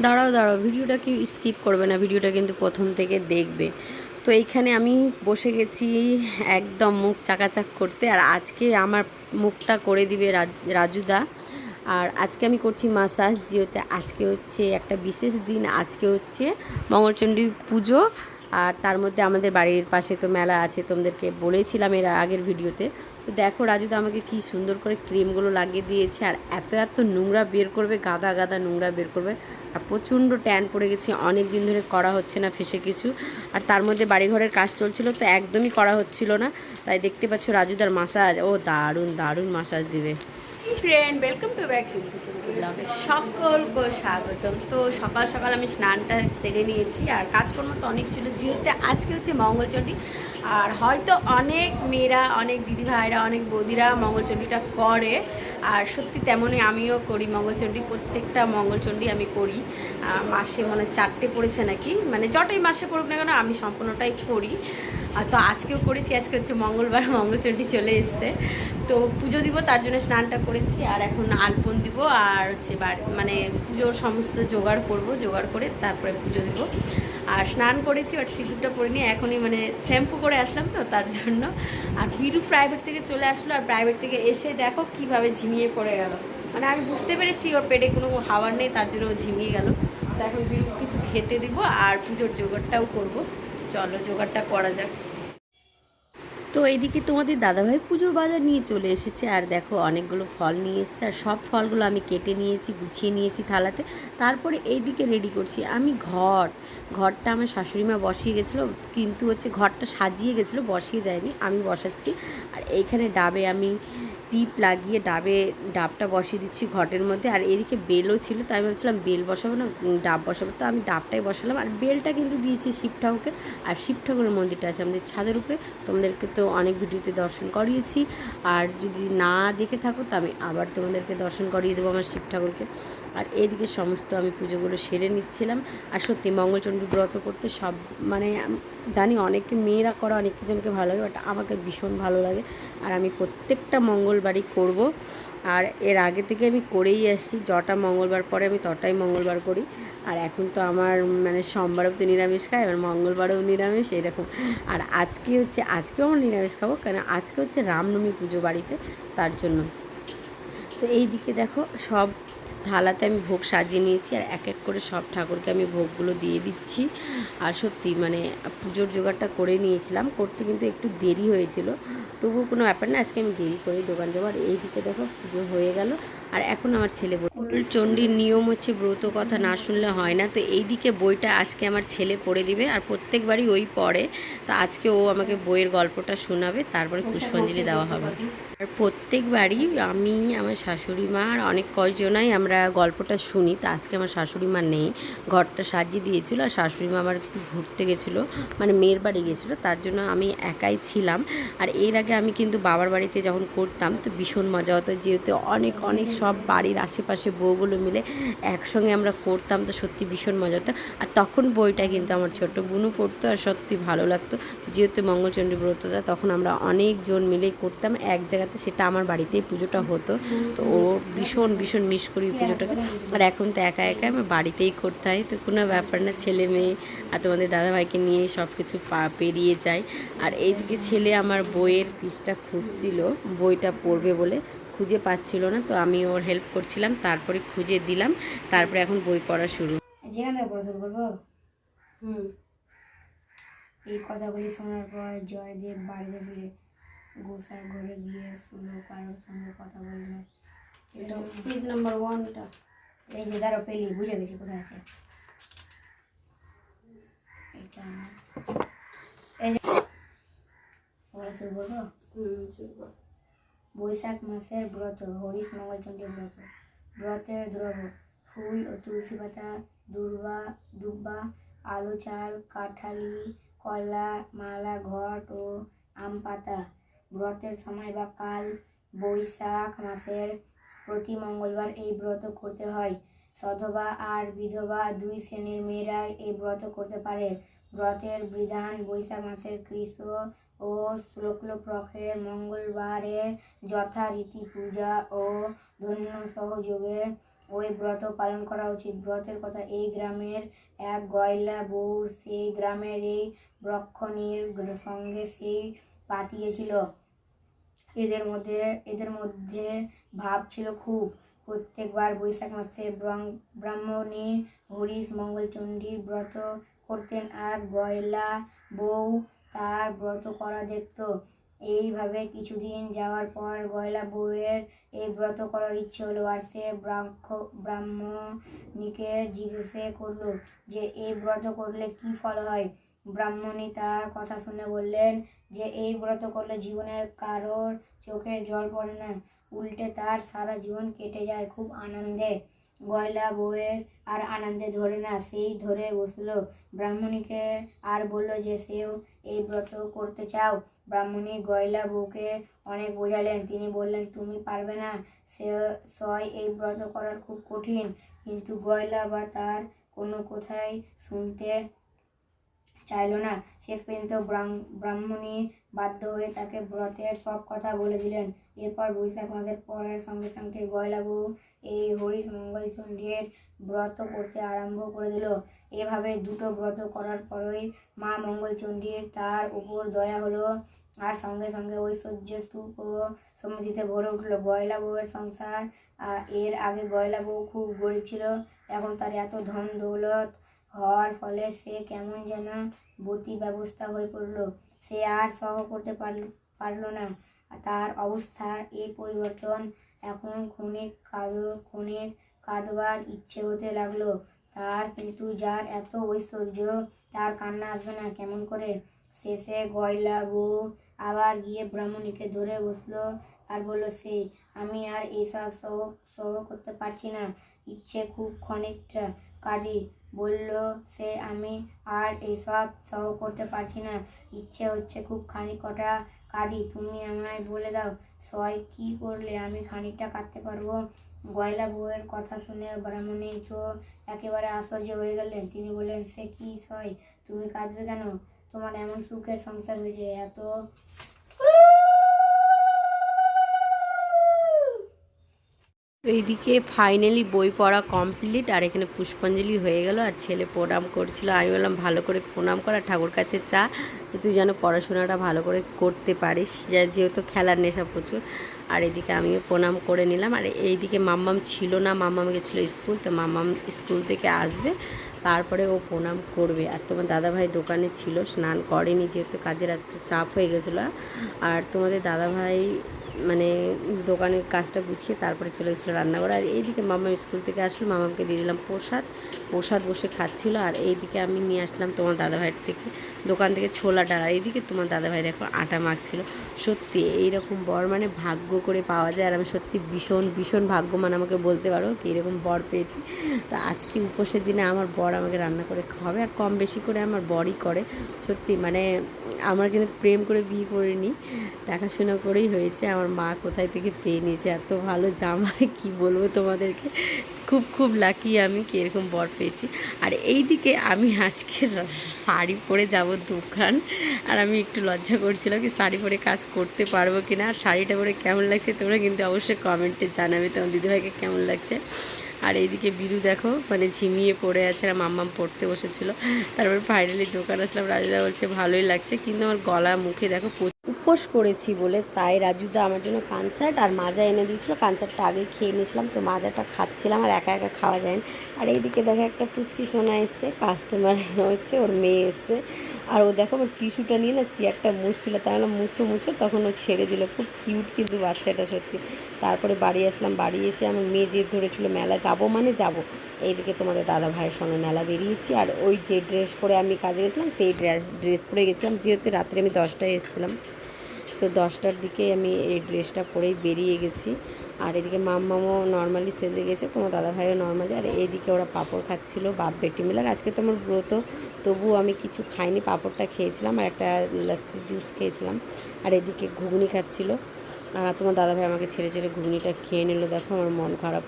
দাঁড়াও দাঁড়াও, ভিডিওটা কি স্কিপ করবে না, ভিডিওটা কিন্তু প্রথম থেকে দেখবে। তো এইখানে আমি বসে গেছি একদম মুখ চাকাচাক করতে, আর আজকে আমার মুখটা করে দিবে রাজ- রাজুদা। আর আজকে আমি করছি মাসাজ যেহেতু আজকে হচ্ছে একটা বিশেষ দিন, আজকে হচ্ছে মঙ্গলচণ্ডী পুজো। আর তার মধ্যে আমাদের বাড়ির পাশে তো মেলা আছে, তোমাদেরকে বলেছিলাম এর আগের ভিডিওতে। তো দেখো রাজুদা আমাকে কি সুন্দর করে ক্রিমগুলো লাগিয়ে দিয়েছে, আর এত এত নোংরা বের করবে, গাদা গাদা নোংরা বের করবে, আর প্রচণ্ড ট্যান পড়ে গেছি, অনেক দিন ধরে করা হচ্ছে না ফেসে কিছু, আর তার মধ্যে বাড়িঘরের কাজ চলছিল তো একদমই করা হচ্ছিল না, তাই দেখতে পাচ্ছ রাজুদার মাসাজ ও দারুণ দারুণ মাসাজ দিবে। Friend welcome to back Chumki Chumki ব্লগে সকলকে স্বাগতম। তো সকাল সকাল আমি স্নানটা সেরে নিয়েছি আর কাজকর্ম তো অনেক ছিল। যেহেতু আজকে হচ্ছে মঙ্গলচণ্ডী, আর হয়তো অনেক মেয়েরা, অনেক দিদি ভাইরা অনেক বৌদিরা মঙ্গলচণ্ডীটা করে, আর সত্যি তেমনই আমিও করি মঙ্গলচণ্ডী, প্রত্যেকটা মঙ্গলচণ্ডী আমি করি। মাসে মানে চারটে পড়েছে নাকি? মানে যটাই মাসে পড়ুক না কেন, আমি সম্পূর্ণটাই করি। তো আজকেও করেছি, আজকে হচ্ছে মঙ্গলবার, মঙ্গলচণ্ডী চলে এসছে। তো পুজো দিব, তার জন্য স্নানটা করেছি, আর এখন আলপন দিব, আর হচ্ছে মানে পুজোর সমস্ত জোগাড় করব, জোগাড় করে তারপরে পুজো দিব। আর স্নান করেছি বাট সিঁদুরটা পরে নিয়ে এখনই মানে শ্যাম্পু করে আসলাম তো, তার জন্য। আর বিরু প্রাইভেট থেকে চলে আসলো, আর প্রাইভেট থেকে এসে দেখো কীভাবে ঝিমিয়ে পড়ে গেল। মানে আমি বুঝতে পেরেছি, ওর পেটে কোনো হাওয়ার নেই, তার জন্য ও ঝিমিয়ে গেল। তো এখন বিরু কিছু খেতে দিব, আর পুজোর জোগাড়টাও করব। চলো, জোগাড়টা করা যাক। তো এইদিকে তোমাদের দাদাভাই পুজোর বাজার নিয়ে চলে এসেছে। আর দেখো, অনেকগুলো ফল নিয়ে এসেছে। আর সব ফলগুলো আমি কেটে নিয়েছি, গুছিয়ে নিয়েছি থালাতে। তারপরে এইদিকে রেডি করছি। আমি ঘর, ঘরটা আমার শাশুড়ি মা বসিয়ে গেছিল, কিন্তু হচ্ছে ঘরটা সাজিয়ে গেছিল, বসিয়ে যায়নি। আমি বসাচ্ছি। আর এইখানে ডাবে আমি টিপ লাগিয়ে ডাবে, ডাবটা বসিয়ে দিচ্ছি ঘটের মধ্যে। আর এদিকে বেলও ছিল, তাই আমি ভাবছিলাম বেল বসাবো না ডাব বসাবো। তো আমি ডাবটাই বসালাম। আর বেলটা কিন্তু দিয়েছি শিব ঠাকুরকে। আর শিব ঠাকুরের মন্দিরটা আছে আমাদের ছাদের উপরে। তোমাদেরকে তো অনেক ভিডিওতে দর্শন করিয়েছি। আর যদি না দেখে থাকো, তো আমি আবার তোমাদেরকে দর্শন করিয়ে দেবো আমার শিব ঠাকুরকে। আর এদিকে সমস্ত আমি পুজোগুলো সেরে নিচ্ছিলাম। আর সত্যি মঙ্গলচণ্ডী ব্রত করতে সব মানে জানি অনেক মেয়েরা করা অনেক জনকে ভালো লাগে বাট আমাকে ভীষণ ভালো লাগে। আর আমি প্রত্যেকটা মঙ্গলবারই করব। আর এর আগে থেকে আমি করেই আসছি, যটা মঙ্গলবার পরে আমি তটাই মঙ্গলবার করি। আর এখন তো আমার মানে সোমবারেও তো নিরামিষ খাই এবার মঙ্গলবারেও নিরামিষ এরকম আর আজকে হচ্ছে, আজকেও আমরা নিরামিষ খাব, কেন আজকে হচ্ছে রামনবমী পুজো বাড়িতে, তার জন্য। তো এই দিকে দেখো, সব থালাতে আমি ভোগ সাজিয়ে নিয়েছি আর এক এক করে সব ঠাকুরকে আমি ভোগগুলো দিয়ে দিচ্ছি। আর সত্যি মানে পুজোর জোগাড়টা করে নিয়েছিলাম, করতে কিন্তু একটু দেরি হয়েছিল। তবুও কোনো ব্যাপার না, আজকে আমি দেরি করে দোকান দেবো আর এই দিকে দেখো পুজো হয়ে গেল। আর এখন আমার ছেলে চণ্ডীর নিয়ম হচ্ছে ব্রত কথা না শুনলে হয় না। তো এই দিকে বইটা আজকে আমার ছেলে পড়ে দিবে আর প্রত্যেকবারই ওই পড়ে। তো আজকে ও আমাকে বইয়ের গল্পটা শোনাবে তারপরে পুষ্পাঞ্জলি দেওয়া হবে। আর প্রত্যেকবারই আমি আমার শাশুড়ি মা আর অনেক কয়জনাই আমরা গল্পটা শুনি। তো আজকে আমার শাশুড়ি মা নেই। ঘরটা সাজিয়ে দিয়েছিল আর শাশুড়ি মা আমার একটু ঘুরতে গেছিল মানে মেয়ের বাড়ি গেছিল তার জন্য আমি একাই ছিলাম। আর এর আগে আমি কিন্তু বাবার বাড়িতে যখন করতাম তো ভীষণ মজা হতো। যেহেতু অনেক অনেক সব বাড়ির আশেপাশে বউগুলো মিলে একসঙ্গে আমরা করতাম তো সত্যি ভীষণ মজা হতো। আর তখন বইটা কিন্তু আমার ছোট বোনও পড়তো আর সত্যি ভালো লাগতো। যেহেতু মঙ্গলচণ্ডী ব্রতটা তখন আমরা অনেকজন মিলেই করতাম। এক জায়গাতে সেটা আমার বাড়িতেই পুজোটা হতো। তো ও ভীষণ ভীষণ মিস করি পুজোটাকে। আর এখন তো একা একা আমার বাড়িতেই করতে হয়। তো কোনো ব্যাপার না, ছেলে মেয়ে আর তোমাদের দাদাভাইকে নিয়ে সব কিছু পা, পেরিয়ে যায়। আর এইদিকে ছেলে আমার বইয়ের পিসটা খুঁজছিল, বইটা পড়বে বলে। খুঁজে পাচ্ছিল না তো আমি ওর হেল্প করছিলাম তারপরে খুঁজে দিলাম তারপরে এখন বই পড়া শুরু। যেখান থেকে পড়া শুরু করব? হুম। এই কথাগুলি শোনার পর জয়দেব বাড়িতে ফিরে গোসাই ঘরে গিয়ে শুলো কারোর সঙ্গে কথা বলল এটা পেজ নাম্বার ওয়ানটা এই যে দাঁড়ো পেলি বুঝে গেছি কোথায় আছে। এটা। এই যে পড়া শুরু করব? হুম বৈশাখ মাসের ব্রত, হরিশ মঙ্গলচন্ডী ব্রত। ব্রতের দ্রব ফুল ও তুলসী পাতা, দুর্বা, দুব্বা, আলু চাল, কাঠালি, কলা, মালা, ঘট ও আম পাতা। ব্রতের সময় বা কাল বৈশাখ মাসের প্রতি মঙ্গলবার এই ব্রত করতে হয়। সধবা আর বিধবা দুই শ্রেণির মেয়েরা এই ব্রত করতে পারে। ব্রতের বিধান বৈশাখ মাসের কৃষ্ণ ও শুক্ল পক্ষের মঙ্গলবারে যথারীতি পূজা ও ধন্য সহযোগে ওই ব্রত পালন করা উচিত। ব্রতের কথা এই গ্রামের এক গয়লা বউ সেই গ্রামের এই ব্রক্ষণীর সঙ্গে সেই পাতিয়েছিল। এদের মধ্যে এদের মধ্যে ভাব ছিল খুব। প্রত্যেকবার বৈশাখ মাসে ব্রং- ব্রাহ্মণী হরিশ মঙ্গলচণ্ডীর ব্রত করতেন আর গয়লা বউ তার ব্রত করা দেখত। এইভাবে কিছুদিন যাওয়ার পর গয়লা বউয়ের এই ব্রত করার ইচ্ছে হলো আর সে ব্রাহ্ম, ব্রাহ্মণীকে জিজ্ঞেসে করল যে, এই ব্রত করলে কি ফল হয়? ব্রাহ্মণী তার কথা শুনে বললেন যে, এই ব্রত করলে জীবনের কারোর চোখের জল পড়ে না, উল্টে তার সারা জীবন কেটে যায়, খুব আনন্দে। গয়লা বউয়ের আর আনন্দে ধরে না, সেই ধরে বসল। ব্রাহ্মণীকে আর বলল যে, সেও এই ব্রত করতে চাও? ব্রাহ্মণী গয়লা বউকে অনেক বোঝালেন। তিনি বললেন, তুমি পারবে না। সে সয় এই ব্রত করার খুব কঠিন। কিন্তু গয়লা বা তার কোনো কোথায় শুনতে চাইলো না। শেষ পর্যন্ত ব্রাহ্ম- ব্রাহ্মণী বাধ্য হয়ে তাকে ব্রতের সব কথা বলে দিলেন। এরপর বৈশাখ মাসের পরের সঙ্গে সঙ্গে গয়লাবু এই হরিশ মঙ্গলচণ্ডীর ব্রত করতে আরম্ভ করে দিল। এভাবে দুটো ব্রত করার পরই মা মঙ্গলচণ্ডীর তার উপর দয়া হলো। আর সঙ্গে সঙ্গে ঐশ্বর্য স্তূপ ও সমৃদ্ধিতে ভরে উঠল। গয়লা বউয়ের সংসার আর এর আগে গয়লা বউ খুব গরিব ছিল। এখন তার এত ধন দৌলত হওয়ার ফলে সে কেমন যেন বতি ব্যবস্থা হয়ে পড়ল। সে আর সহ করতে পারল না। তার অবস্থার এই পরিবর্তন এখন ক্ষণিক কাঁদ ক্ষণিক কাঁদবার ইচ্ছে হতে লাগল। তার কিন্তু যার এত ঐশ্বর্য, তার কান্না আসবে না কেমন করে? শেষে গয়লা বউ আবার গিয়ে ব্রাহ্মণীকে ধরে বসল। আর বলল, সে, আমি আর এইসব সহ সহ করতে পারছি না। ইচ্ছে খুব ক্ষণিকটা কাঁদি। বলল, সে আমি আর এইসব সহ করতে পারছি না। ইচ্ছে হচ্ছে খুব খানিক কটা কাঁদি। তুমি আমায় বলে দাও, সয় কি করলে আমি খানিকটা কাঁদতে পারব? গয়লা বউয়ের কথা শুনে ব্রাহ্মণী তো একেবারে আশ্চর্য হয়ে গেলেন। তিনি বললেন, সে কি সয়? তুমি কাঁদবে কেন? তোমার এমন সুখের সংসার হয়েছে, এত এইদিকে ফাইনালি বই পড়া কমপ্লিট আর এখানে পুষ্পাঞ্জলি হয়ে গেল, আর ছেলে প্রণাম করছিল। আমি বললাম, ভালো করে প্রণাম কর, আর ঠাকুর কাছে চা। তুই যেন পড়াশোনাটা ভালো করে করতে পারিস। যেহেতু খেলার নেশা প্রচুর, আর এদিকে আমিও প্রণাম করে নিলাম। আর এইদিকে মাম্মাম ছিল না, মাম্মাম গেছিল স্কুল, তো মাম্মাম স্কুল থেকে আসবে, তারপরে ও প্রণাম করবে। আর তোমার দাদাভাই দোকানে ছিল, স্নান করেনি, যেহেতু কাজের একটু চাপ হয়ে গেছিল। আর তোমাদের দাদাভাই মানে দোকানের কাজটা গুছিয়ে তারপরে চলে গেছিল রান্নাঘর। আর এইদিকে মামা স্কুল থেকে আসলো, মামাকে দিয়ে দিলাম প্রসাদ। প্রসাদ বসে খাচ্ছিলো আর এইদিকে আমি নিয়ে আসলাম তোমার দাদাভাইয়ের থেকে দোকান থেকে ছোলা ডাল। এইদিকে তোমার দাদাভাই দেখো আটা মাখছিল। সত্যি এইরকম বর মানে ভাগ্য করে পাওয়া যায়। আর আমি সত্যি ভীষণ ভীষণ ভাগ্যমান আমাকে বলতে পারো কি এরকম বর পেয়েছি। তো আজকে উপোসের দিনে আমার বর আমাকে রান্না করে খাওয়াবে আর কম বেশি করে আমার বরই করে। সত্যি মানে আমার কিন্তু প্রেম করে বিয়ে করিনি। দেখাশোনা করেই হয়েছে। আমার মা কোথায় থেকে পেয়ে নিয়েছে? এত ভালো জামা কি বলব তোমাদেরকে? খুব খুব লাকি আমি কি এরকম বর পেয়েছি। আর এই দিকে আমি আজকে শাড়ি পরে যাব দোকান। আর আমি একটু লজ্জা করছিলাম কি শাড়ি পরে কাজ করতে পারব কি না আর শাড়িটা পরে কেমন লাগছে তোমরা কিন্তু অবশ্যই কমেন্টে জানাবে, তোমার দিদিভাইকে কেমন লাগছে। আর এইদিকে বিরু দেখো মানে ঝিমিয়ে পড়ে আছে আর মাম্মাম পড়তে বসেছিল। তারপর ফাইনালি দোকান আসলাম রাজুদা বলছে, ভালোই লাগছে। কিন্তু আমার গলা মুখে দেখো উপোস করেছি বলে, তাই রাজুদা আমার জন্য কানসার্ট আর মাজা এনে দিয়েছিল। কানসার্টটা আগে খেয়ে নিয়েছিলাম, তো মাজাটা খাচ্ছিলাম আর একা একা খাওয়া যায় না। আর এইদিকে দেখো একটা পুচকি সোনা এসছে কাস্টমার হচ্ছে, ওর মেয়ে এসছে। আর ও দেখো, ওর টিস্যুটা নিয়ে না চেয়ারটা মুছছিল, তাই বললাম মুছো মুছো তখন ও ছেড়ে দিল। খুব কিউট কিন্তু বাচ্চাটা সত্যি। তারপরে বাড়ি আসলাম, বাড়ি এসে আমার মেয়ে জেদ ধরেছিল, মেলা যাব মানে যাব? এইদিকে তোমাদের দাদা ভাইয়ের সঙ্গে মেলা বেরিয়েছি। আর ওই যে ড্রেস পরে আমি কাজে গেছিলাম, সেই ড্রেস ড্রেস পরে গেছিলাম। যেহেতু রাত্রে আমি দশটায় এসেছিলাম। তো দশটার দিকে আমি এই ড্রেসটা পরেই বেরিয়ে গেছি। আর এদিকে মাম্মামও নর্মালি সেজে গেছে, তোমার দাদা ভাইও নর্মালি আর এইদিকে ওরা পাঁপড় খাচ্ছিলো, বাপ বেটি মিলে। আর আজকে তোমার ব্রত, তবুও আমি কিছু খাইনি, পাঁপড়টা খেয়েছিলাম আর একটা লাচ্ছি জুস খেয়েছিলাম। আর এদিকে ঘুগনি খাচ্ছিল। আর তোমার দাদা ভাই আমাকে ছেড়ে ছেড়ে ঘুগনিটা খেয়ে নিল। দেখো আমার মন খারাপ